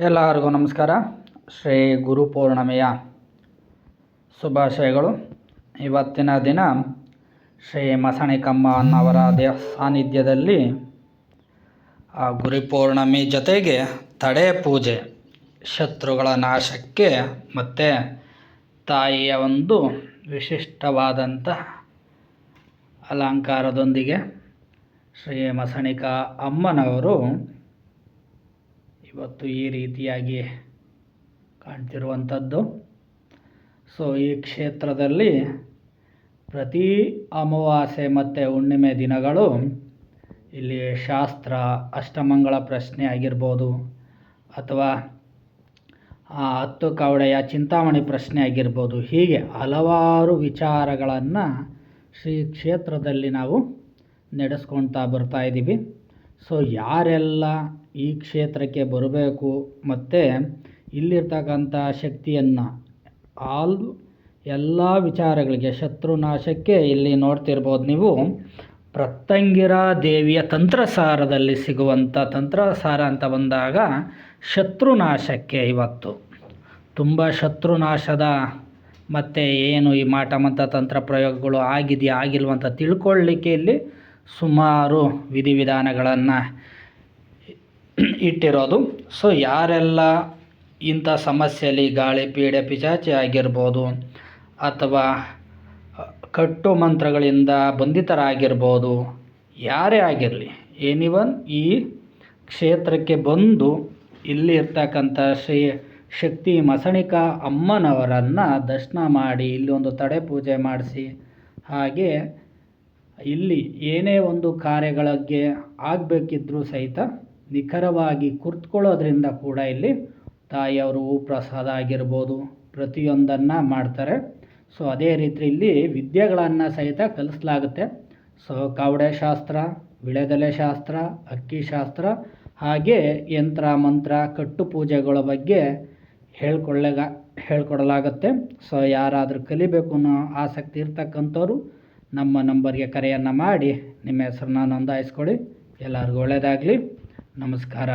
ಎಲ್ಲರಿಗೂ ನಮಸ್ಕಾರ. ಶ್ರೀ ಗುರು ಪೌರ್ಣಮಿಯ ಶುಭಾಶಯಗಳು. ಇವತ್ತಿನ ದಿನ ಶ್ರೀ ಮಸಣಿಕಮ್ಮ ಅನ್ನವರ ದೇವ ಸಾನ್ನಿಧ್ಯದಲ್ಲಿ ಆ ಗುರು ಪೌರ್ಣಮಿ ಜೊತೆಗೆ ತಡೆ ಪೂಜೆ, ಶತ್ರುಗಳ ನಾಶಕ್ಕೆ ಮತ್ತು ತಾಯಿಯ ಒಂದು ವಿಶಿಷ್ಟವಾದಂಥ ಅಲಂಕಾರದೊಂದಿಗೆ ಶ್ರೀ ಮಸಣಿಕ ಅಮ್ಮನವರು ಇವತ್ತು ಈ ರೀತಿಯಾಗಿ ಕಾಣ್ತಿರುವಂಥದ್ದು. ಸೊ ಈ ಕ್ಷೇತ್ರದಲ್ಲಿ ಪ್ರತಿ ಅಮಾವಾಸ್ಯೆ ಮತ್ತು ಹುಣ್ಣಿಮೆ ದಿನಗಳು ಇಲ್ಲಿ ಶಾಸ್ತ್ರ, ಅಷ್ಟಮಂಗಳ ಪ್ರಶ್ನೆ ಆಗಿರ್ಬೋದು ಅಥವಾ, ಆ, ಹತ್ತು ಕವಡೆಯ ಚಿಂತಾಮಣಿ ಪ್ರಶ್ನೆ ಆಗಿರ್ಬೋದು. ಹೀಗೆ ಹಲವಾರು ವಿಚಾರಗಳನ್ನು ಶ್ರೀ ಕ್ಷೇತ್ರದಲ್ಲಿ ನಾವು ನಡೆಸ್ಕೊಳ್ತಾ ಬರ್ತಾ ಇದ್ದೀವಿ ಸೊ ಯಾರೆಲ್ಲ ಈ ಕ್ಷೇತ್ರಕ್ಕೆ ಬರಬೇಕು ಮತ್ತು ಇಲ್ಲಿರ್ತಕ್ಕಂಥ ಶಕ್ತಿಯನ್ನು ಆಲ್ ಎಲ್ಲ ವಿಚಾರಗಳಿಗೆ ಶತ್ರುನಾಶಕ್ಕೆ ಇಲ್ಲಿ ನೋಡ್ತಿರ್ಬೋದು ನೀವು. ಪ್ರತ್ತಂಗಿರ ದೇವಿಯ ತಂತ್ರಸಾರದಲ್ಲಿ ಸಿಗುವಂಥ ತಂತ್ರಸಾರ ಅಂತ ಬಂದಾಗ ಶತ್ರುನಾಶಕ್ಕೆ ಇವತ್ತು. ತುಂಬ ಶತ್ರುನಾಶದ ಮತ್ತು ಏನು ಈ ಮಾಟ ಮಂತ್ರ ತಂತ್ರ ಪ್ರಯೋಗಗಳು ಆಗಿದೆಯಾ ಆಗಿಲ್ವ ಅಂತ ತಿಳ್ಕೊಳ್ಳಿಕ್ಕೆ ಇಲ್ಲಿ ಸುಮಾರು ವಿಧಿವಿಧಾನಗಳನ್ನು ಇಟ್ಟಿರೋದು. ಸೊ ಯಾರೆಲ್ಲ ಇಂಥ ಸಮಸ್ಯೆಯಲ್ಲಿ ಗಾಳಿ, ಪೀಡೆ ಪಿಚಾಚಿ ಆಗಿರ್ಬೋದು ಅಥವಾ ಕಟ್ಟು ಮಂತ್ರಗಳಿಂದ ಬಂಧಿತರಾಗಿರ್ಬೋದು, ಯಾರೇ ಆಗಿರಲಿ ಎನಿವನ್ ಈ ಕ್ಷೇತ್ರಕ್ಕೆ ಬಂದು ಇಲ್ಲಿ ಇರ್ತಕ್ಕಂಥ ಶ್ರೀ ಶಕ್ತಿ ಮಸಣಿಕ ಅಮ್ಮನವರನ್ನು ದರ್ಶನ ಮಾಡಿ, ಇಲ್ಲಿ ಒಂದು ತಡೆ ಪೂಜೆ ಮಾಡಿಸಿ ಹಾಗೆ ಇಲ್ಲಿ ಏನೇ ಒಂದು ಕಾರ್ಯಗಳಿಗೆ ಆಗಬೇಕಿದ್ರೂ ಸಹಿತ ನಿಖರವಾಗಿ ಕುರ್ತ್ಕೊಳ್ಳೋದ್ರಿಂದ ಕೂಡ ಇಲ್ಲಿ ತಾಯಿಯವರು ಪ್ರಸಾದ ಆಗಿರ್ಬೋದು ಪ್ರತಿಯೊಂದನ್ನು ಮಾಡ್ತಾರೆ. ಸೊ ಅದೇ ರೀತಿ ಇಲ್ಲಿ ವಿದ್ಯೆಗಳನ್ನು ಸಹಿತ ಕಲಿಸಲಾಗುತ್ತೆ. ಸೊ ಕಾವಡೆ ಶಾಸ್ತ್ರ ವಿಳೆದೆಲೆ ಶಾಸ್ತ್ರ, ಅಕ್ಕಿ ಶಾಸ್ತ್ರ, ಹಾಗೆ ಯಂತ್ರ, ಮಂತ್ರ, ಕಟ್ಟು ಪೂಜೆಗಳ ಬಗ್ಗೆ ಹೇಳ್ಕೊಳ್ಳಗ, ಹೇಳ್ಕೊಡಲಾಗುತ್ತೆ. ಸೊ ಯಾರಾದರೂ ಕಲಿಬೇಕು ಅನ್ನೋ ಆಸಕ್ತಿ ಇರ್ತಕ್ಕಂಥವ್ರು ನಮ್ಮ ನಂಬರ್ಗೆ ಕರೆಯನ್ನು ಮಾಡಿ ನಿಮ್ಮ ಹೆಸ್ರನ್ನ ನೋಂದಾಯಿಸ್ಕೊಳ್ಳಿ. ಎಲ್ಲರಿಗೂ ಒಳ್ಳೆಯದಾಗಲಿ ನಮಸ್ಕಾರ.